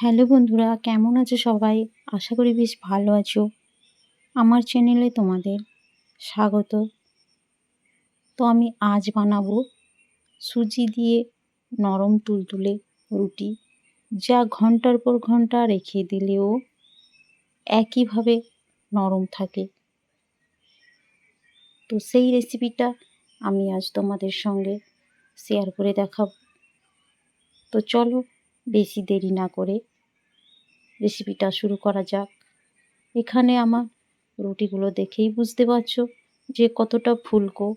Hello বন্ধুরা, কেমন আছো সবাই? আশা করি বেশ ভালো আছো। আমার চ্যানেলে তোমাদের স্বাগত। তো আমি আজ বানাবো সুজি দিয়ে নরম তুলতুলে রুটি, যা ঘণ্টার পর ঘণ্টা রেখে দিলেও একইভাবে নরম থাকে। তো সেই রেসিপিটা আমি আজ তোমাদের সঙ্গে শেয়ার করে দেখাবো। তো চলো বেশি দেরি না করে রেসিপিটা শুরু করা যাক। এখানে আমার রুটিগুলো দেখেই বুঝতে পারছ যে কতটা ফুলকো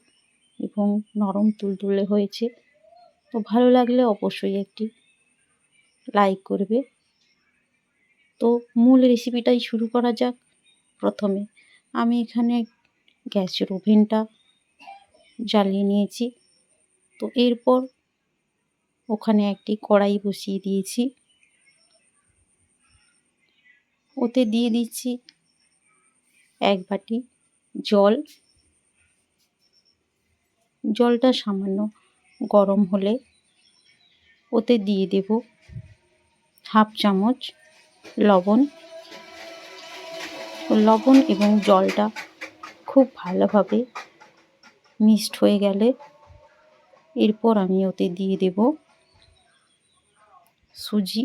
এবং নরম তুলতুলে হয়েছে। তো ভালো লাগলে অবশ্যই একটি লাইক করবে। তো মূল রেসিপিটাই শুরু করা যাক প্রথমে। আমি এখানে গ্যাসের ওভেনটা জ্বালিয়ে নিয়েছি। তো এরপর ওখানে একটি কড়াই বসিয়ে দিয়েছি। ওতে দিয়ে দিচ্ছি এক বাটি জল। জলটা সামান্য গরম হলে ওতে দিয়ে দেব হাফ চামচ লবণ। লবণ এবং জলটা খুব ভালোভাবে মিক্সড হয়ে গেলে এরপর আমি ওতে দিয়ে দেব সুজি।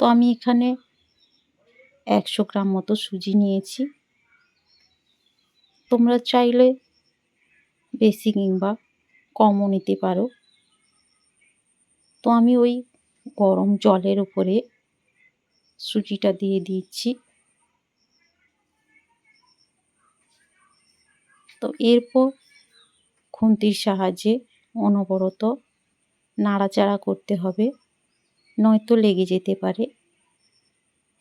তো আমি এখানে একশো গ্রাম মতো সুজি নিয়েছি। তোমরা চাইলে বেশি কিংবা কমও নিতে পারো। তো আমি ওই গরম জলের উপরে সুজিটা দিয়ে দিচ্ছি। তো এরপর খুন্তির সাহায্যে অনবরত নাড়াচাড়া করতে হবে। নয়তো লেগে যেতে পারে।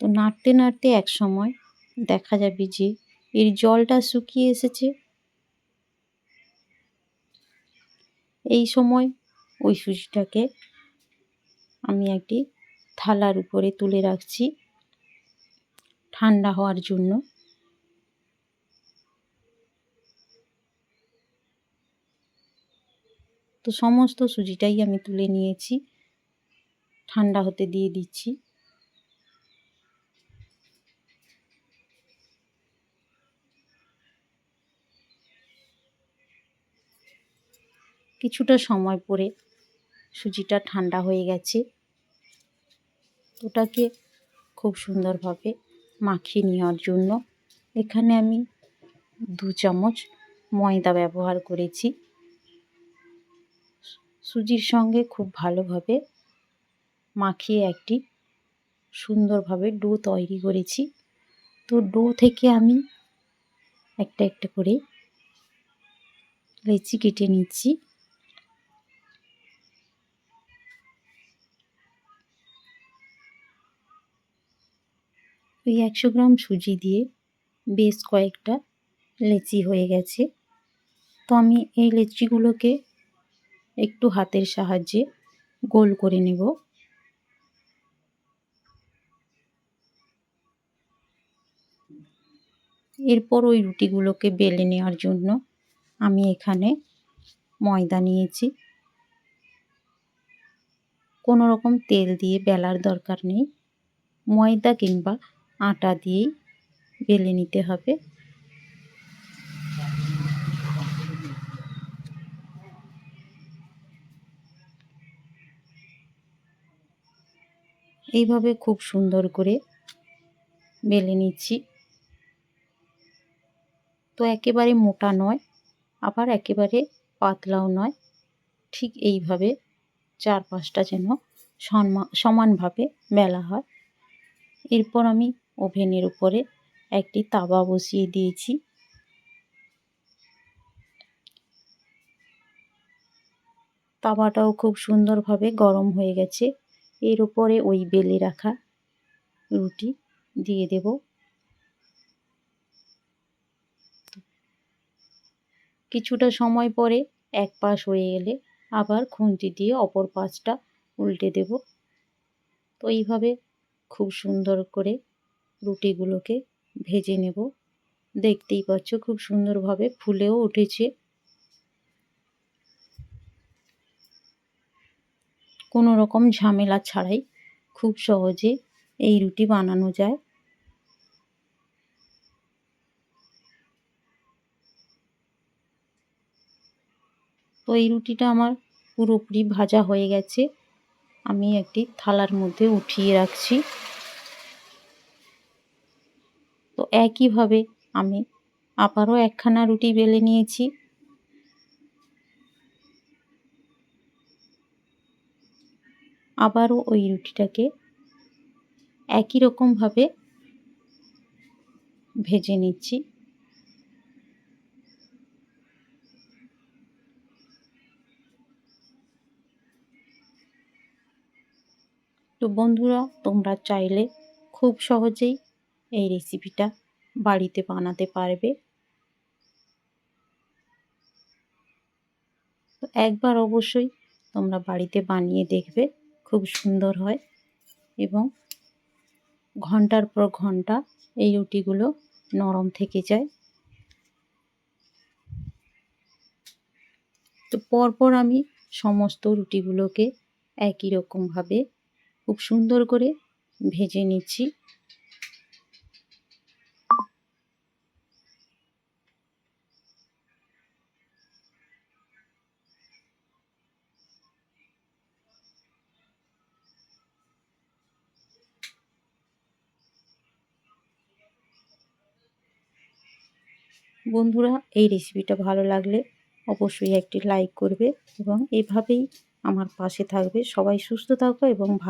তো নাড়তে নাড়তে এক সময় দেখা যাবে যে এর জলটা শুকিয়ে এসেছে। এই সময় ওই সুজিটাকে আমি একটি থালার উপরে তুলে রাখছি ঠান্ডা হওয়ার জন্য। তো সমস্ত সুজিটাই আমি তুলে নিয়েছি। ঠান্ডা হতে দিয়ে দিচ্ছি। কিছুটা সময় পরে সুজিটা ঠান্ডা হয়ে গেছে। ওটাকে খুব সুন্দরভাবে মাখিয়ে নেওয়ার জন্য এখানে আমি দু চামচ ময়দা ব্যবহার করেছি। সুজির সঙ্গে খুব ভালোভাবে মাখিয়ে একটি সুন্দরভাবে ডো তৈরি করেছি। তো ডো থেকে আমি একটা একটা করে লেচি কেটে নিচ্ছি। ওই একশো গ্রাম সুজি দিয়ে বেশ কয়েকটা লেচি হয়ে গেছে। তো আমি এই লেচিগুলোকে একটু হাতের সাহায্যে গোল করে নেব। এরপর ওই রুটিগুলোকে বেলে নেওয়ার জন্য আমি এখানে ময়দা নিয়েছি। কোনো রকম তেল দিয়ে বেলার দরকার নেই। ময়দা কিংবা আটা দিয়েই বেলে নিতে হবে। এইভাবে খুব সুন্দর করে বেলে নিচ্ছি। তো একেবারে মোটা নয়, আবার একেবারে পাতলাও নয়। ঠিক এইভাবে চার পাঁচটা যেন সমানভাবে বেলা হয়। এরপর আমি ওভেনের উপরে একটি তাওয়া বসিয়ে দিয়েছি। তাওয়াটাও খুব সুন্দরভাবে গরম হয়ে গেছে। এর উপরে ওই বেলে রাখা রুটি দিয়ে দেব। কিছুটা সময় পরে এক পাশ হয়ে এলে আবার খুন্তি দিয়ে অপর পাশটা উল্টে দেব। তো এইভাবে খুব সুন্দর করে রুটিগুলোকে ভেজে নেব। দেখতেই পাচ্ছ খুব সুন্দরভাবে ফুলেও উঠেছে। কোনো রকম ঝামেলা ছাড়াই খুব সহজে এই রুটি বানানো যায়। তো এই রুটিটা আমার পুরোপুরি ভাজা হয়ে গেছে। আমি একটি থালার মধ্যে উঠিয়ে রাখছি। তো একইভাবে আমি আবারও একখানা রুটি বেলে নিয়েছি। আবারও ওই রুটিটাকে একই রকমভাবে ভেজে নিচ্ছি। তো বন্ধুরা, তোমরা চাইলে খুব সহজেই এই রেসিপিটা বাড়িতে বানাতে পারবে। তো একবার অবশ্যই তোমরা বাড়িতে বানিয়ে দেখবে, খুব সুন্দর হয় এবং ঘণ্টার পর ঘণ্টা এই রুটিগুলো নরম থেকে যায়। তো পরপর আমি সমস্ত রুটিগুলোকে একই রকমভাবে খুব সুন্দর করে ভেজে নিচ্ছি। বন্ধুরা, এই রেসিপিটা ভালো লাগলে অবশ্যই একটি লাইক করবে এবং এভাবেই আমার পাশে থাকবে। সবাই সুস্থ থাকো এবং